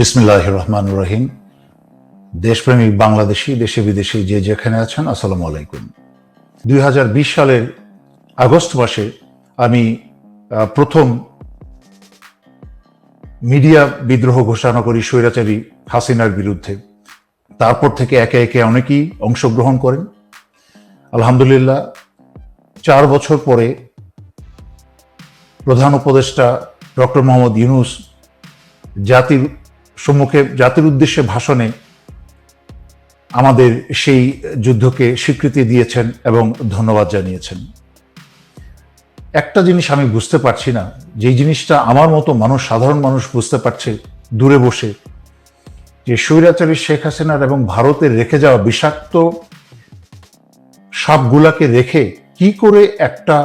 বিসমিল্লাহ রহমান রহিম দেশপ্রেমিক বাংলাদেশি দেশে বিদেশে যে যেখানে আছেন, আসসালামু আলাইকুম। দুই হাজার বিশ সালের আগস্ট মাসে আমি প্রথম মিডিয়া বিদ্রোহ ঘোষণা করি স্বৈরাচারী হাসিনার বিরুদ্ধে। তারপর থেকে একে একে অনেকেই অংশগ্রহণ করেন। আলহামদুলিল্লাহ, চার বছর পরে প্রধান উপদেষ্টা ডক্টর মোহাম্মদ ইউনুস জাতির সম্মুখে জাতির উদ্দেশ্যে ভাষণে আমাদের সেই যুদ্ধকে স্বীকৃতি দিয়েছেন এবং ধন্যবাদ জানিয়েছেন। একটা জিনিস আমি বুঝতে পারছি না, যেই জিনিসটা আমার মতো মানুষ, সাধারণ মানুষ বুঝতে পারছে দূরে বসে, যে স্বৈরাচারী শেখ হাসিনার এবং ভারতের রেখে যাওয়া বিষাক্ত সাপগুলাকে রেখে কি করে একটা,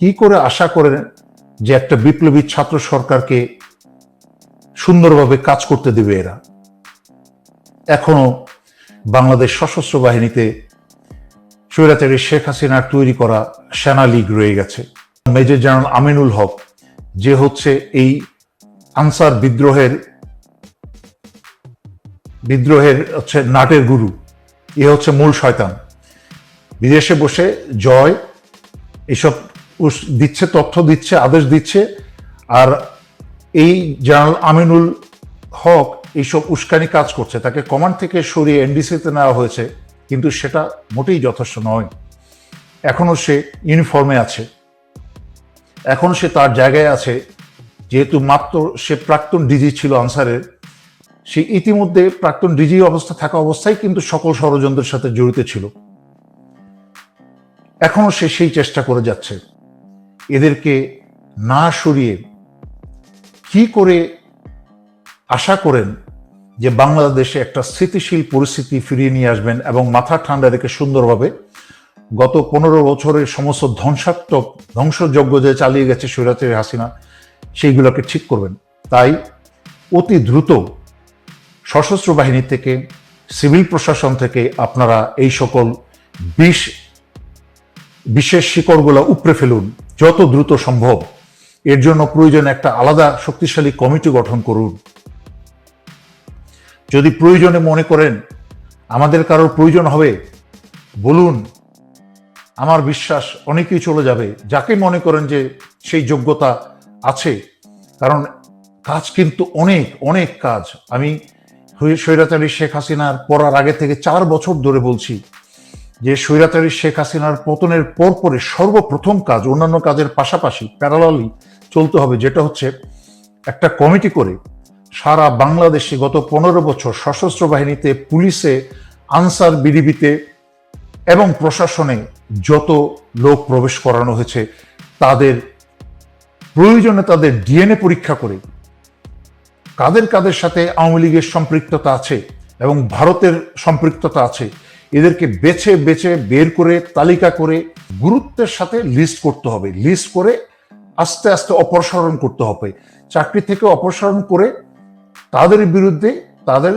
কি করে আশা করেন যে একটা বিপ্লবী ছাত্র সরকারকে সুন্দরভাবে কাজ করতে দেবে এরা। এখনও বাংলাদেশ সশস্ত্র বাহিনীতে স্বৈরাচারী শেখ হাসিনার তৈরি করা সেনা লীগ রয়ে গেছে। মেজর জেনারেল আমিনুল হক, যে হচ্ছে এই আনসার বিদ্রোহের বিদ্রোহের হচ্ছে নাটের গুরু, এ হচ্ছে মূল শয়তান। বিদেশে বসে জয়, এসব দিচ্ছে, তথ্য দিচ্ছে, আদেশ দিচ্ছে, আর এই জেনারেল আমিনুল হক এইসব উস্কানি কাজ করছে। তাকে কমান্ড থেকে সরিয়ে এনডিসিতে নেওয়া হয়েছে, কিন্তু সেটা মোটেই যথেষ্ট নয়। এখনও সে ইউনিফর্মে আছে। এখন সে তার জায়গায় আছে, যেহেতু মাত্র সে প্রাক্তন ডিজি ছিল আনসারের। সে ইতিমধ্যে প্রাক্তন ডিজি অবস্থা থাকা অবস্থায় কিন্তু সকল ষড়যন্ত্রের সাথে জড়িত ছিল। এখনও সে সেই চেষ্টা করে যাচ্ছে। এদেরকে না সরিয়ে কি করে আশা করেন যে বাংলাদেশে একটা স্থিতিশীল পরিস্থিতি ফিরিয়ে নিয়ে আসবেন এবং মাথা ঠান্ডা রেখে সুন্দরভাবে গত পনেরো বছরের সমস্ত ধ্বংসাত্মক, ধ্বংসযজ্ঞ যে চালিয়ে গেছে স্বৈরাচারী হাসিনা, সেইগুলোকে ঠিক করবেন। তাই অতি দ্রুত সশস্ত্র বাহিনী থেকে, সিভিল প্রশাসন থেকে আপনারা এই সকল বিষ, বিশেষ শিকড়গুলো উপড়ে ফেলুন, যত দ্রুত সম্ভব। এর জন্য প্রয়োজন একটা আলাদা শক্তিশালী কমিটি গঠন করুন। যদি প্রয়োজনে মনে করেন, আমাদের কারোর প্রয়োজন হবে, বলুন, আমার বিশ্বাস অনেকেই চলে যাবে। যাকে মনে করেন যে সেই যোগ্যতা আছে, কারণ কাজ কিন্তু অনেক অনেক কাজ। আমি স্বৈরাচারী শেখ হাসিনার পড়ার আগে থেকে চার বছর ধরে বলছি যে স্বৈরাচারী শেখ হাসিনার পতনের পরপরে সর্বপ্রথম কাজ, অন্যান্য কাজের পাশাপাশি প্যারালালি চলতে হবে, যেটা হচ্ছে একটা কমিটি করে সারা বাংলাদেশে গত পনেরো বছর সশস্ত্র বাহিনীতে পুলিশে আনসার বিডিবিতে এবং প্রশাসনে যত লোক প্রবেশ করানো হয়েছে, তাদের প্রয়োজনে তাদের ডিএনএ পরীক্ষা করে কাদের কাদের সাথে আওয়ামী লীগের সম্পৃক্ততা আছে এবং ভারতের সম্পৃক্ততা আছে, এদেরকে বেছে বেছে বের করে, তালিকা করে গুরুত্বের সাথে লিস্ট করতে হবে। লিস্ট করে আস্তে আস্তে অপসারণ করতে হবে। চাকরি থেকে অপসারণ করে তাদের বিরুদ্ধে তাদের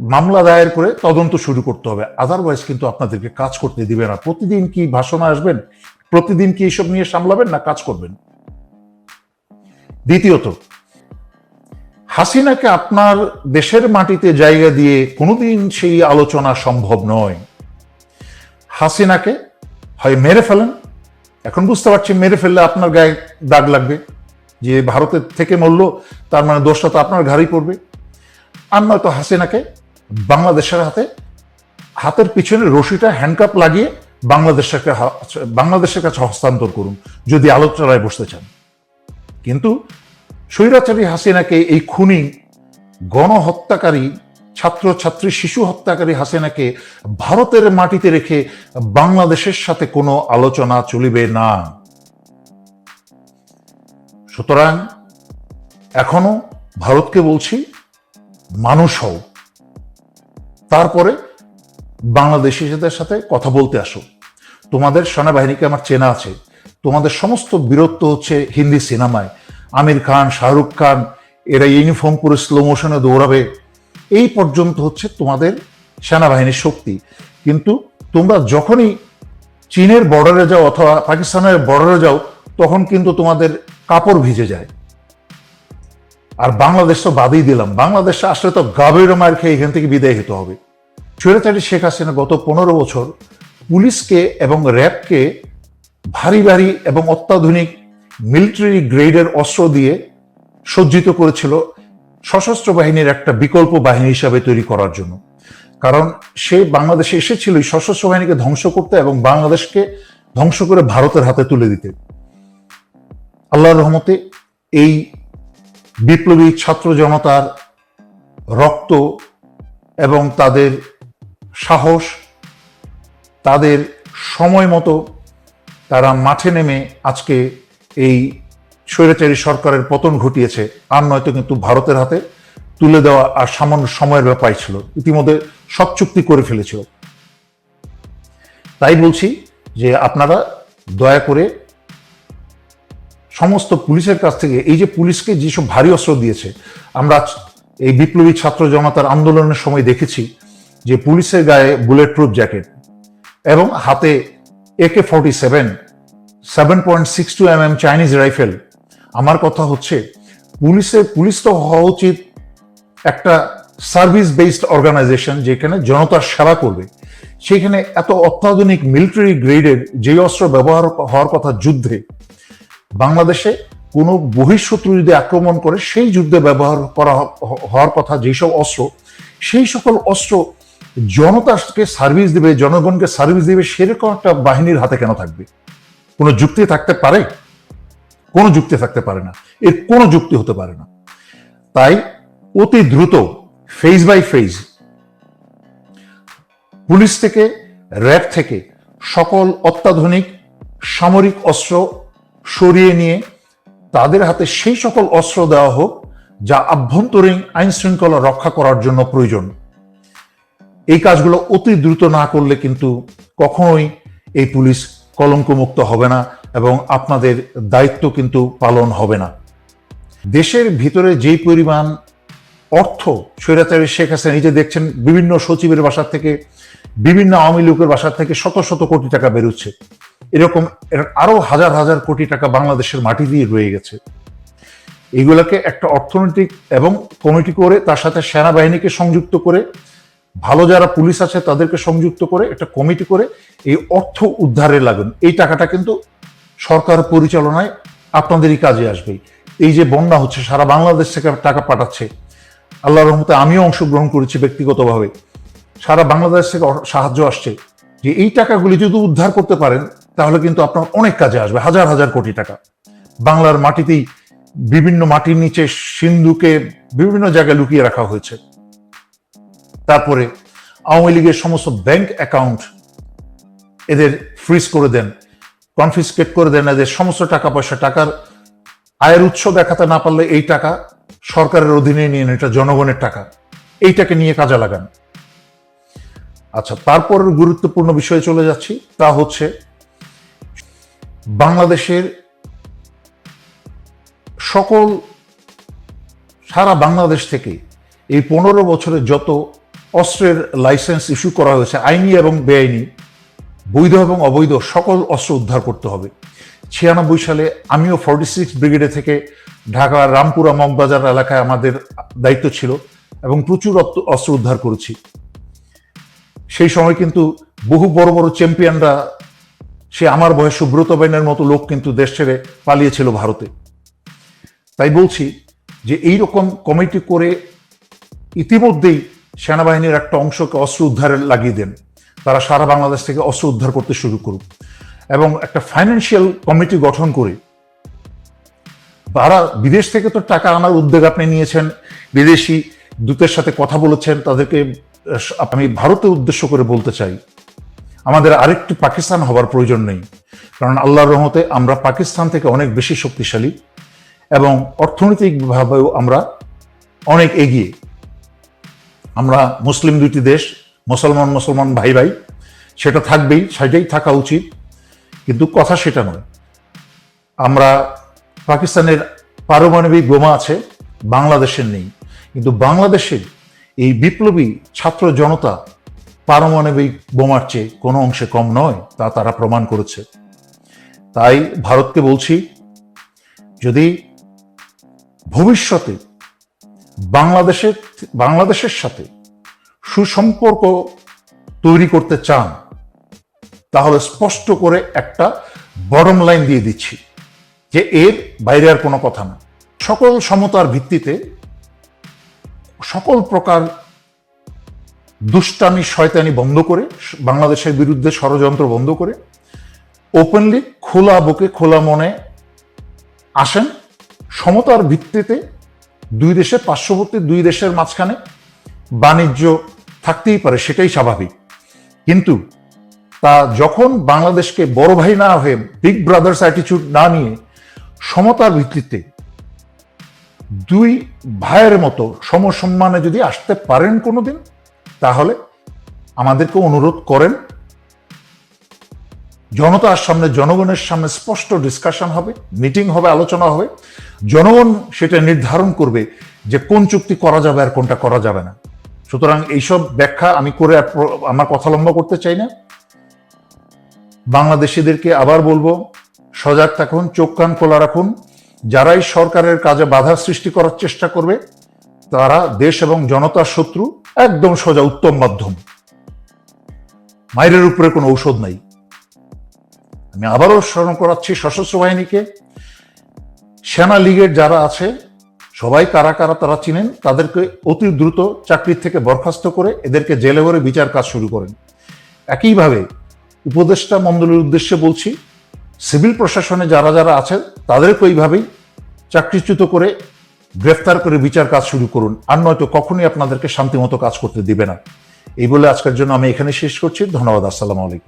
মামলা দায়ের করে তদন্ত শুরু করতে হবে। আদারওয়াইজ কিন্তু আপনাদেরকে কাজ করতে দিবে না। প্রতিদিন কি ভাষণে আসবেন? প্রতিদিন কি এইসব নিয়ে সামলাবেন না কাজ করবেন? দ্বিতীয়ত, হাসিনাকে আপনার দেশের মাটিতে জায়গা দিয়ে কোনোদিন সেই আলোচনা সম্ভব নয়। হাসিনাকে হয় মেরে ফেলেন এখন বুঝতে পারছি, মেরে ফেললে আপনার গায়ে দাগ লাগবে। যে ভারতের থেকে মরল, তার মানে দোষটা তো আপনার ঘাড়ি পড়বে। আর নয়তো হাসিনাকে বাংলাদেশের হাতে, হাতের পিছনে রশিটা হ্যান্ডকাপ লাগিয়ে বাংলাদেশের বাংলাদেশের কাছে হস্তান্তর করুন, যদি আলোচনায় বসতে চান। কিন্তু স্বৈরাচারী হাসিনাকে এই খুনি গণহত্যাকারী ছাত্র ছাত্রী শিশু হত্যাকারী হাসিনাকে ভারতের মাটিতে রেখে বাংলাদেশের সাথে কোনো আলোচনা চলিবে না। সুতরাং এখনও ভারতকে বলছি, মানুষ হও। তারপরে বাংলাদেশিদের সাথে কথা বলতে আসো। তোমাদের সেনাবাহিনীকে আমার চেনা আছে। তোমাদের সমস্ত বীরত্ব হচ্ছে হিন্দি সিনেমায়। আমির খান, শাহরুখ খান, এরা ইউনিফর্ম পরে স্লো মোশনে দৌড়াবে। এই পর্যন্ত হচ্ছে তোমাদের সেনাবাহিনীর শক্তি। কিন্তু তোমরা যখনই চীনের বর্ডারে যাও অথবা পাকিস্তানের বর্ডারে যাও, তখন কিন্তু তোমাদের কাপড় ভিজে যায়। আর বাংলাদেশ তো বাদই দিলাম। বাংলাদেশে আসলে তো গাভীর মার খেয়ে এখান থেকে বিদায় হতে হবে। স্বৈরাচারী শেখ হাসিনা গত পনেরো বছর পুলিশকে এবং র্যাবকে ভারী ভারী এবং অত্যাধুনিক মিলিটারি গ্রেডের অস্ত্র দিয়ে সজ্জিত করেছিল। সশস্ত্র বাহিনীর একটা বিকল্প বাহিনী হিসাবে তৈরি করার জন্য। কারণ সে বাংলাদেশে এসেছিল সশস্ত্র বাহিনীকে ধ্বংস করতে এবং বাংলাদেশকে ধ্বংস করে ভারতের হাতে তুলে দিতে। আল্লাহর রহমতে এই বিপ্লবী ছাত্র জনতার রক্ত এবং তাদের সাহস, তাদের সময় মতো তারা মাঠে নেমে আজকে এই স্বৈরাচারী সরকারের পতন ঘটিয়েছে, আর নয়তো কিন্তু ভারতের হাতে তুলে দেওয়া আর সামান্য সময়ের ব্যাপার ছিল। ইতিমধ্যে সব চুক্তি করে ফেলেছিল। তাই বলছি যে আপনারা দয়া করে সমস্ত পুলিশের কাছ থেকে, এই যে পুলিশকে যেসব ভারী অস্ত্র দিয়েছে, আমরা এই বিপ্লবী ছাত্র জনতার আন্দোলনের সময় দেখেছি যে পুলিশের গায়ে বুলেট প্রুফ জ্যাকেট এবং হাতে AK forty seven seven point six two M M Chinese rifle আমার কথা হচ্ছে পুলিশের পুলিশ তো হওয়া উচিত একটা সার্ভিস বেসড অর্গানাইজেশন যেখানে জনতার সেবা করবে। সেখানে এত অত্যাধুনিক মিলিটারি গ্রেডের যে অস্ত্র ব্যবহার হওয়ার কথা যুদ্ধে, বাংলাদেশে কোনো বহিঃশত্রু যদি আক্রমণ করে, সেই যুদ্ধে ব্যবহার করা হওয়ার কথা যেসব অস্ত্র, সেই সকল অস্ত্র জনতাকে সার্ভিস দিবে, জনগণকে সার্ভিস দিবে, সেরকম একটা বাহিনীর হাতে কেন থাকবে? কোনো যুক্তি থাকতে পারে? কোনো যুক্তি থাকতে পারে না। এর কোনো যুক্তি হতে পারে না। তাই অতি দ্রুত ফেজ বাই ফেজ পুলিশ থেকে, র্যাব থেকে সকল অত্যাধুনিক সামরিক অস্ত্র সরিয়ে নিয়ে তাদের হাতে সেই সকল অস্ত্র দেওয়া হোক যা আভ্যন্তরীণ আইন শৃঙ্খলা রক্ষা করার জন্য প্রয়োজন। এই কাজগুলো অতি দ্রুত না করলে কিন্তু কখনোই এই পুলিশ কলঙ্কমুক্ত হবে না এবং আপনাদের দায়িত্ব কিন্তু পালন হবে না। দেশের ভিতরে যেই পরিমাণ অর্থ স্বৈরাচারী শেখ হাসিনা নিজে দেখছেন, বিভিন্ন সচিবের বাসার থেকে, বিভিন্ন আওয়ামী লীগের বাসার থেকে শত শত কোটি টাকা বেরোচ্ছে। এরকম এর আরও হাজার হাজার কোটি টাকা বাংলাদেশের মাটি দিয়ে রয়ে গেছে। এগুলোকে একটা অর্থনৈতিক এবং কমিটি করে, তার সাথে সেনাবাহিনীকে সংযুক্ত করে ভালো যারা পুলিশ আছে তাদেরকে সংযুক্ত করে, একটা কমিটি করে এই অর্থ উদ্ধারে লাগুন। এই টাকাটা কিন্তু সরকার পরিচালনায় আপনাদেরই কাজে আসবে। এই যে বন্যা হচ্ছে, সারা বাংলাদেশ থেকে টাকা পাঠাচ্ছে। আল্লাহ রহমতে আমিও অংশগ্রহণ করেছি ব্যক্তিগতভাবে। সারা বাংলাদেশ থেকে সাহায্য আসছে। যে এই টাকাগুলি যদি উদ্ধার করতে পারেন, তাহলে কিন্তু আপনার অনেক কাজে আসবে, হাজার হাজার কোটি টাকা। বাংলার মাটিতেই বিভিন্ন মাটির নিচে সিন্ধুকে বিভিন্ন জায়গায় লুকিয়ে রাখা হয়েছে। তারপরে আওয়ামী লীগের সমস্ত ব্যাংক অ্যাকাউন্ট এদের ফ্রিজ করে দেন কনফিসকেট করে দেন, এদের সমস্ত টাকা পয়সা, টাকার আয়ের উৎস দেখাতে না পারলে এই টাকা সরকারের অধীনে নিয়ে এটা জনগণের টাকা। এইটাকে নিয়ে কাজে লাগান। আচ্ছা তারপর গুরুত্বপূর্ণ বিষয়ে চলে যাচ্ছি, তা হচ্ছে বাংলাদেশের সকল, সারা বাংলাদেশ থেকে এই পনেরো বছরে যত অস্ত্রের লাইসেন্স ইস্যু করা হয়েছে, আইনি এবং বেআইনি। বৈধ এবং অবৈধ সকল অস্ত্র উদ্ধার করতে হবে। ছিয়ানব্বই সালে আমিও ফর্টি সিক্স ব্রিগেডে থেকে ঢাকার রামপুরা মগবাজার এলাকায় আমাদের দায়িত্ব ছিল এবং প্রচুর অস্ত্র- অস্ত্র উদ্ধার করেছি। সেই সময় কিন্তু বহু বড় বড় চ্যাম্পিয়নরা, সে আমার বয়স সুব্রত বাইনের মতো লোক কিন্তু দেশ ছেড়ে পালিয়েছিল ভারতে। তাই বলছি যে এই রকম কমিটি করে ইতিমধ্যেই সেনাবাহিনীর একটা অংশকে অস্ত্র উদ্ধারে লাগিয়ে দেন। তারা সারা বাংলাদেশ থেকে অস্ত্র উদ্ধার করতে শুরু করুক এবং একটা ফাইন্যান্সিয়াল কমিটি গঠন করে। তারা বিদেশ থেকে তো টাকা আনার উদ্যোগ আপনি নিয়েছেন, বিদেশি দূতের সাথে কথা বলেছেন, তাদেরকে আমি ভারতের উদ্দেশ্য করে বলতে চাই। আমাদের আরেকটু পাকিস্তান হবার প্রয়োজন নেই, কারণ আল্লাহর রহমতে আমরা পাকিস্তান থেকে অনেক বেশি শক্তিশালী এবং অর্থনৈতিকভাবেও আমরা অনেক এগিয়ে। আমরা মুসলিম দুইটি দেশ, মুসলমান মুসলমান, ভাই ভাই, সেটা থাকবেই, সেটাই থাকা উচিত। কিন্তু কথা সেটা নয়। আমরা পাকিস্তানের পারমাণবিক বোমা আছে, বাংলাদেশের নেই। কিন্তু বাংলাদেশের এই বিপ্লবী ছাত্র জনতা পারমাণবিক বোমার চেয়ে কোনো অংশে কম নয়, তা তারা প্রমাণ করেছে। তাই ভারতকে বলছি, যদি ভবিষ্যতে বাংলাদেশের বাংলাদেশের সাথে সুসম্পর্ক তৈরি করতে চান, তাহলে স্পষ্ট করে একটা বটম লাইন দিয়ে দিচ্ছি, যে এর বাইরে আর কোনো কথা না। সকল সমতার ভিত্তিতে সকল প্রকার দুষ্টামি, শয়তানি বন্ধ করে, বাংলাদেশের বিরুদ্ধে ষড়যন্ত্র বন্ধ করে ওপেনলি খোলা বুকে, খোলা মনে আসেন, সমতার ভিত্তিতে দুই দেশের পার্শ্ববর্তী দুই দেশের মাঝখানে বাণিজ্য থাকতেই পারে, সেটাই স্বাভাবিক। কিন্তু তা যখন বাংলাদেশকে বড় ভাই না হয়ে বিগ ব্রাদার্স অ্যাটিচিউড না নিয়ে সমতার ভিত্তিতে দুই ভাইয়ের মতো সমসম্মানে যদি আসতে পারেন কোনোদিন, তাহলে আমাদেরকে অনুরোধ করেন জনতার সামনে, জনগণের সামনে স্পষ্ট ডিসকাশন হবে মিটিং হবে, আলোচনা হবে। জনগণ সেটা নির্ধারণ করবে যে কোন চুক্তি করা যাবে আর কোনটা করা যাবে না। সুতরাং এইসব ব্যাখ্যা আমি করে আমার কথা লম্বা করতে চাই না। বাংলাদেশিদেরকে আবার বলব, সজাগ থাকুন, চোখ কান খোলা রাখুন। যারাই সরকারের কাজে বাধা সৃষ্টি করার চেষ্টা করবে, তারা দেশ এবং জনতার শত্রু, একদম সোজা উত্তম মাধ্যম। মাইরের উপরে কোনো ঔষধ নাই। আমি আবারও স্মরণ করাচ্ছি সশস্ত্র বাহিনীকে। সেনা লীগের যারা আছে, সবাই কারা কারা তারা চিনেন, তাদেরকে অতি দ্রুত চাকরির থেকে বরখাস্ত করে এদেরকে জেলে ভরে বিচার কাজ শুরু করেন। একইভাবে উপদেষ্টা মণ্ডলীর উদ্দেশ্যে বলছি, সিভিল প্রশাসনে যারা যারা আছেন, তাদেরকে ওইভাবেই চাকরিচ্যুত করে গ্রেফতার করে বিচার কাজ শুরু করুন। আর নয়তো কখনই আপনাদেরকে শান্তিমতো কাজ করতে দিবে না। এই বলে আজকের জন্য আমি এখানে শেষ করছি। ধন্যবাদ। আসসালামু আলাইকুম।